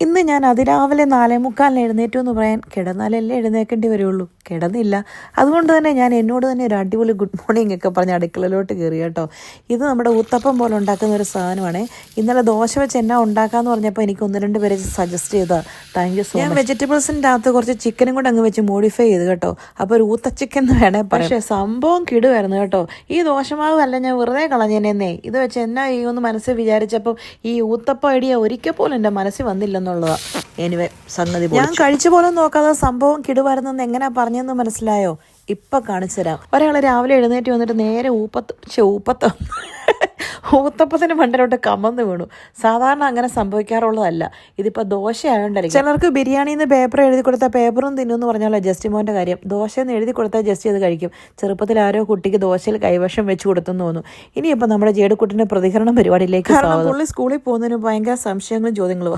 ഇന്ന് ഞാൻ അതിരാവിലെ നാലേ മുക്കാലിന് എഴുന്നേറ്റു എന്ന് പറയാൻ കിടന്നാലല്ലേ എഴുന്നേക്കേണ്ടി വരുള്ളൂ. കിടന്നില്ല. അതുകൊണ്ട് തന്നെ ഞാൻ എന്നോട് തന്നെ ഒരു അടിപൊളി ഗുഡ് മോർണിംഗ് ഒക്കെ പറഞ്ഞ് അടുക്കളയിലോട്ട് കയറി കേട്ടോ. ഇത് നമ്മുടെ ഊത്തപ്പം പോലെ ഉണ്ടാക്കുന്ന ഒരു സാധനമാണ്. ഇന്നലെ ദോശ വെച്ച് എന്നാ ഉണ്ടാക്കാന്ന് പറഞ്ഞപ്പോൾ എനിക്ക് ഒന്ന് രണ്ട് പേര് സജസ്റ്റ് ചെയ്താ. താങ്ക് യു സോ ഞാൻ വെജിറ്റബിൾസിന്റെ അകത്ത് കുറച്ച് ചിക്കനും കൂടെ അങ്ങ് വെച്ച് മോഡിഫൈ ചെയ്ത് കേട്ടോ. അപ്പോൾ ഒരു ഊത്ത ചിക്കൻ എന്ന് വേണേ പക്ഷേ സംഭവം കിടുവായിരുന്നു കേട്ടോ. ഈ ദോശമാവ് അല്ല ഞാൻ വെറുതെ കളഞ്ഞേനെ ഇത് വെച്ച് എന്നാ ചെയ്യുമെന്ന് മനസ്സിൽ വിചാരിച്ചപ്പോൾ ഈ ഊത്തപ്പ ഐഡിയ ഒരിക്കൽ പോലും എന്റെ മനസ്സിൽ വന്നില്ലെന്നുള്ളതാ എനിവേ സംഗതി ഞാൻ കഴിച്ചു പോലെ നോക്കാതെ സംഭവം കിടുവായിരുന്നെന്ന് എങ്ങനെ പറഞ്ഞെന്ന് മനസ്സിലായോ? ഇപ്പൊ കാണിച്ചു തരാം. ഒരാൾ രാവിലെ എഴുന്നേറ്റ് വന്നിട്ട് നേരെ ഊപ്പത്ത് ഊപ്പത്ത ഊത്തപ്പത്തിന് മണ്ടലോട്ട് കമന്ന് വീണു. സാധാരണ അങ്ങനെ സംഭവിക്കാറുള്ളതല്ല. ഇതിപ്പോ ദോശ ആയതുകൊണ്ടായിരിക്കും ചിലർക്ക് ബിരിയാണിന്ന് പേപ്പർ എഴുതി കൊടുത്ത പേപ്പറും തിന്നുമെന്ന് പറഞ്ഞാലോ ജസ്റ്റ് മോന്റെ കാര്യം. ദോശ എന്ന് എഴുതി കൊടുത്താൽ ജസ്റ്റ് ചെയ്ത് കഴിക്കും. ചെറുപ്പത്തിൽ ആരോ കുട്ടിക്ക് ദോശയിൽ കൈവശം വെച്ച് കൊടുത്തെന്ന് തോന്നുന്നു. ഇനിയിപ്പോ നമ്മുടെ ജേടുക്കുട്ടിന്റെ പ്രതികരണം പരിപാടിയിലേക്ക് പുള്ളി സ്കൂളിൽ പോകുന്നതിന് ഭയങ്കര സംശയങ്ങളും ചോദ്യങ്ങളും